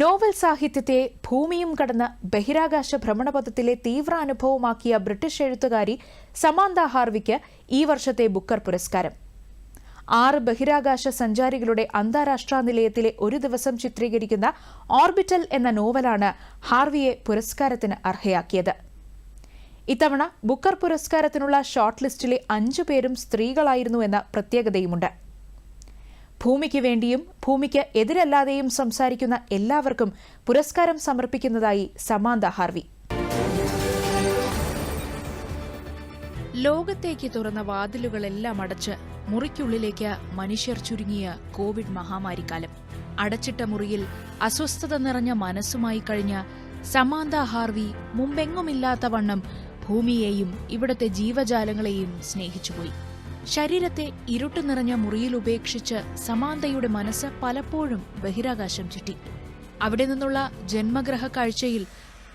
Novel സാഹിത്യത്തെ ഭൂമിയും കടന്ന് ബഹിരാകാശ ഭ്രമണപഥത്തിലെ തീവ്ര അനുഭവമാക്കിയ ബ്രിട്ടീഷ് എഴുത്തുകാരി സമാന്ത ഹാർവിക്ക് ഈ വർഷത്തെ ബുക്കർ പുരസ്കാരം. ആറ് ബഹിരാകാശ സഞ്ചാരികളുടെ അന്താരാഷ്ട്ര നിലയത്തിലെ ഒരു ദിവസം ചിത്രീകരിക്കുന്ന ഓർബിറ്റൽ എന്ന നോവലാണ് ഹാർവിയെ പുരസ്കാരത്തിന് അർഹയാക്കിയത്. ഇത്തവണ ബുക്കർ പുരസ്കാരത്തിനുള്ള ഷോർട്ട് ലിസ്റ്റിലെ അഞ്ചു പേരും സ്ത്രീകളായിരുന്നു എന്ന പ്രത്യേകതയുമുണ്ട്. ഭൂമിക്ക് വേണ്ടിയും ഭൂമിക്ക് എതിരല്ലാതെയും സംസാരിക്കുന്ന എല്ലാവർക്കും പുരസ്കാരം സമർപ്പിക്കുന്നതായി സമാന്ത ഹാർവി. ലോകത്തേക്ക് തുറന്ന വാതിലുകളെല്ലാം അടച്ച് മുറിക്കുള്ളിലേക്ക് മനുഷ്യർ ചുരുങ്ങിയ കോവിഡ് മഹാമാരിക്കാലം. അടച്ചിട്ട മുറിയിൽ അസ്വസ്ഥത നിറഞ്ഞ മനസ്സുമായി കഴിഞ്ഞ സമാന്ത ഹാർവി മുമ്പെങ്ങുമില്ലാത്ത വണ്ണം ഭൂമിയെയും ഇവിടത്തെ ജീവജാലങ്ങളെയും സ്നേഹിച്ചുപോയി. ശരീരത്തെ ഇരുട്ട് നിറഞ്ഞ മുറിയിൽ ഉപേക്ഷിച്ച് സമാന്തയുടെ മനസ്സ് പലപ്പോഴും ബഹിരാകാശം ചുറ്റി. അവിടെ നിന്നുള്ള ജന്മഗ്രഹ കാഴ്ചയിൽ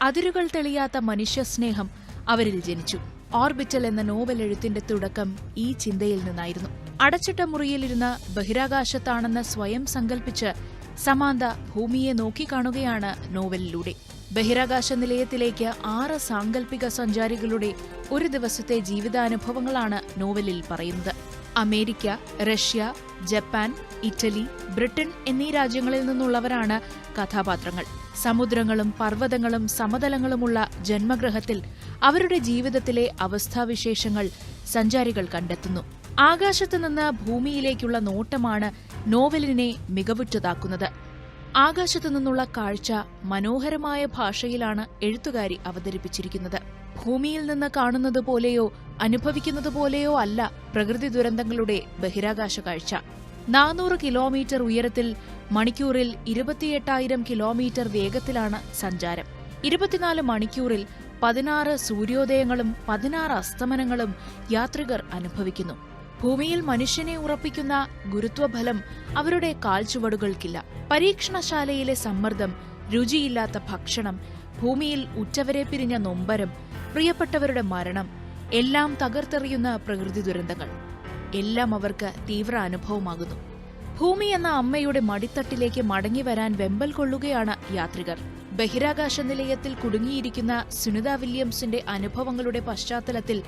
അതിരുകൾ തെളിയാത്ത മനുഷ്യസ്നേഹം അവരിൽ ജനിച്ചു. ഓർബിറ്റൽ എന്ന നോവൽ എഴുത്തിന്റെ തുടക്കം ഈ ചിന്തയിൽ നിന്നായിരുന്നു. അടച്ചിട്ട മുറിയിലിരുന്ന് ബഹിരാകാശത്താണെന്ന് സ്വയം സങ്കല്പിച്ച് സമാന്ത ഭൂമിയെ നോക്കിക്കാണുകയാണ് നോവലിലൂടെ. ബഹിരാകാശ നിലയത്തിലേക്ക് ആറ് സാങ്കല്പിക സഞ്ചാരികളുടെ ഒരു ദിവസത്തെ ജീവിതാനുഭവങ്ങളാണ് നോവലിൽ പറയുന്നത്. America Russia Japan Italy Britain എന്നീ രാജ്യങ്ങളിൽ നിന്നുള്ളവരാണ് കഥാപാത്രങ്ങൾ. സമുദ്രങ്ങളും പർവതങ്ങളും സമതലങ്ങളുമുള്ള ജന്മഗ്രഹത്തിൽ അവരുടെ ജീവിതത്തിലെ അവസ്ഥാവിശേഷങ്ങൾ സഞ്ചാരികൾ കണ്ടെത്തുന്നു. ആകാശത്തുനിന്ന് ഭൂമിയിലേക്കുള്ള നോട്ടമാണ് നോവലിനെ മികവുറ്റതാക്കുന്നത്. ആകാശത്തു നിന്നുള്ള കാഴ്ച മനോഹരമായ ഭാഷയിലാണ് എഴുത്തുകാരി അവതരിപ്പിച്ചിരിക്കുന്നത്. ഭൂമിയിൽ നിന്ന് കാണുന്നത് പോലെയോ അനുഭവിക്കുന്നത് പോലെയോ അല്ല പ്രകൃതി ദുരന്തങ്ങളുടെ ബഹിരാകാശ കാഴ്ച. നാനൂറ് കിലോമീറ്റർ ഉയരത്തിൽ മണിക്കൂറിൽ ഇരുപത്തിയെട്ടായിരം കിലോമീറ്റർ വേഗത്തിലാണ് സഞ്ചാരം. ഇരുപത്തിനാല് മണിക്കൂറിൽ പതിനാറ് സൂര്യോദയങ്ങളും പതിനാറ് അസ്തമനങ്ങളും യാത്രികർ അനുഭവിക്കുന്നു. ഭൂമിയിൽ മനുഷ്യനെ ഉറപ്പിക്കുന്ന ഗുരുത്വഫലം അവരുടെ കാൽച്ചുവടുകൾക്കില്ല പരീക്ഷണശാലയിലെ സമ്മർദ്ദം രുചിയില്ലാത്ത ഭക്ഷണം ഭൂമിയിൽ ഉറ്റവരെ പിരിഞ്ഞ നൊമ്പരം പ്രിയപ്പെട്ടവരുടെ മരണം എല്ലാം തകർത്തെറിയുന്ന പ്രകൃതി ദുരന്തങ്ങൾ. എല്ലാം അവർക്ക് തീവ്ര അനുഭവമാകുന്നു. ഭൂമി എന്ന അമ്മയുടെ മടിത്തട്ടിലേക്ക് മടങ്ങി വരാൻ വെമ്പൽ കൊള്ളുകയാണ് യാത്രികർ. ബഹിരാകാശ നിലയത്തിൽ കുടുങ്ങിയിരിക്കുന്ന സുനിത വില്യംസിന്റെ അനുഭവങ്ങളുടെ പശ്ചാത്തലത്തിൽ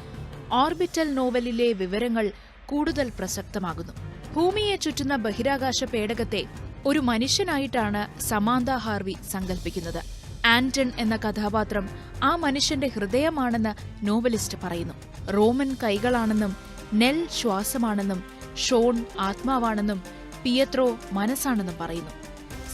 ഓർബിറ്റൽ നോവലിലെ വിവരങ്ങൾ കൂടുതൽ പ്രസക്തമാകുന്നു. ഭൂമിയെ ചുറ്റുന്ന ബഹിരാകാശ പേടകത്തെ ഒരു മനുഷ്യനായിട്ടാണ് സമാന്ത ഹാർവി സങ്കല്പിക്കുന്നത് ആന്റൺ എന്ന കഥാപാത്രം ആ മനുഷ്യന്റെ ഹൃദയമാണെന്ന് നോവലിസ്റ്റ് പറയുന്നു. റോമൻ കൈകളാണെന്നും നെൽ ശ്വാസമാണെന്നും ഷോൺ ആത്മാവാണെന്നും പിയത്രോ മനസ്സാണെന്നും പറയുന്നു.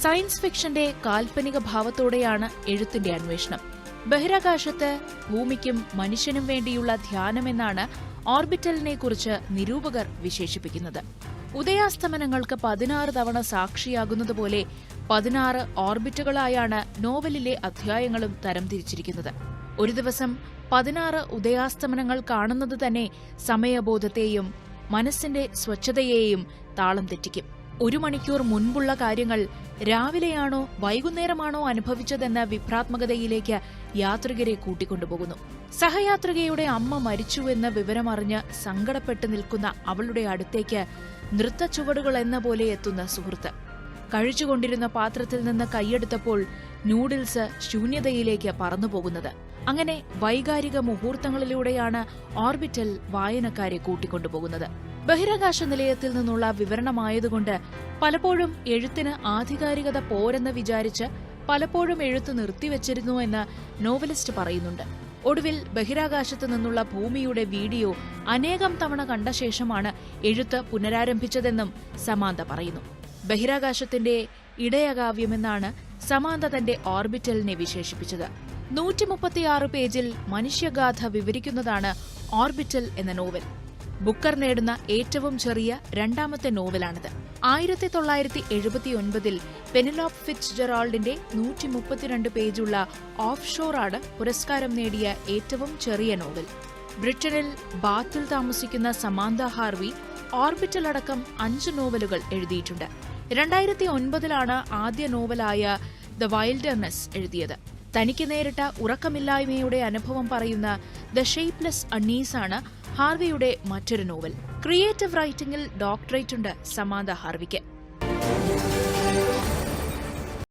സയൻസ് ഫിക്ഷന്റെ കാൽപ്പനിക ഭാവത്തോടെയാണ് എഴുത്തിന്റെ അന്വേഷണം. ബഹിരാകാശത്ത് ഭൂമിക്കും മനുഷ്യനും വേണ്ടിയുള്ള ധ്യാനമെന്നാണ് ഓർബിറ്റലിനെ കുറിച്ച് നിരൂപകർ വിശേഷിപ്പിക്കുന്നത്. ഉദയാസ്തമനങ്ങൾക്ക് പതിനാറ് തവണ സാക്ഷിയാകുന്നതുപോലെ പതിനാറ് ഓർബിറ്റുകളായാണ് നോവലിലെ അധ്യായങ്ങളും തരംതിരിച്ചിരിക്കുന്നത് ഒരു ദിവസം പതിനാറ് ഉദയാസ്തമനങ്ങൾ കാണുന്നത് തന്നെ സമയബോധത്തെയും മനസ്സിന്റെ സ്വച്ഛതയെയും താളം തെറ്റിക്കും. ഒരു മണിക്കൂർ മുൻപുള്ള കാര്യങ്ങൾ രാവിലെയാണോ വൈകുന്നേരമാണോ അനുഭവിച്ചതെന്ന വിഭ്രാത്മകതയിലേക്ക് യാത്രികരെ കൂട്ടിക്കൊണ്ടുപോകുന്നു. സഹയാത്രികയുടെ അമ്മ മരിച്ചുവെന്ന വിവരമറിഞ്ഞ് സങ്കടപ്പെട്ട് നിൽക്കുന്ന അവളുടെ അടുത്തേക്ക് നൃത്തച്ചുവടുകൾ എന്ന പോലെ എത്തുന്ന സുഹൃത്ത്. കഴിച്ചുകൊണ്ടിരുന്ന പാത്രത്തിൽ നിന്ന് കൈയെടുത്തപ്പോൾ നൂഡിൽസ് ശൂന്യതയിലേക്ക് പറന്നുപോകുന്നത്. അങ്ങനെ വൈകാരിക മുഹൂർത്തങ്ങളിലൂടെയാണ് ഓർബിറ്റൽ വായനക്കാരെ കൂട്ടിക്കൊണ്ടുപോകുന്നത്. ബഹിരാകാശ നിലയത്തിൽ നിന്നുള്ള വിവരണമായതുകൊണ്ട് പലപ്പോഴും എഴുത്തിന് ആധികാരികത പോരെന്ന് വിചാരിച്ച് പലപ്പോഴും എഴുത്ത് നിർത്തിവച്ചിരുന്നു എന്ന് നോവലിസ്റ്റ് പറയുന്നുണ്ട്. ഒടുവിൽ ബഹിരാകാശത്ത് നിന്നുള്ള ഭൂമിയുടെ വീഡിയോ അനേകം തവണ കണ്ട ശേഷമാണ് എഴുത്ത് പുനരാരംഭിച്ചതെന്നും സമാന്ത പറയുന്നു. ബഹിരാകാശത്തിന്റെ ഇടയകാവ്യമെന്നാണ് സമാന്ത തന്റെ ഓർബിറ്റലിനെ വിശേഷിപ്പിച്ചത്. നൂറ്റി മുപ്പത്തിയാറ് പേജിൽ മനുഷ്യഗാഥ വിവരിക്കുന്നതാണ് ഓർബിറ്റൽ എന്ന നോവൽ. ബുക്കർ നേടുന്ന ഏറ്റവും ചെറിയ രണ്ടാമത്തെ നോവലാണിത്. ആയിരത്തി തൊള്ളായിരത്തി എഴുപത്തിയൊൻപതിൽ പെനിലോപ്പ് ഫിറ്റ്സ് ജെറാൾഡിന്റെ നൂറ്റി മുപ്പത്തിരണ്ട് പേജുള്ള ഓഫ് ഷോറാണ് പുരസ്കാരം നേടിയ ഏറ്റവും ചെറിയ നോവൽ. ബ്രിട്ടനിൽ ബാത്തിൽ താമസിക്കുന്ന സമാന്ത ഹാർവി ഓർബിറ്റൽ അടക്കം അഞ്ച് നോവലുകൾ എഴുതിയിട്ടുണ്ട്. രണ്ടായിരത്തി ഒൻപതിലാണ് ആദ്യ നോവലായ ദ വൈൽഡർനെസ് എഴുതിയത്. തനിക്ക് നേരിട്ട ഉറക്കമില്ലായ്മയുടെ അനുഭവം പറയുന്ന ദ ഷേപ്ലെസ് അണ്ണീസാണ് ഹാർവിയുടെ മറ്റൊരു നോവൽ. ക്രിയേറ്റീവ് റൈറ്റിംഗിൽ ഡോക്ടറേറ്റ് ഉണ്ട് സമാന്ത ഹാർവിക്ക്.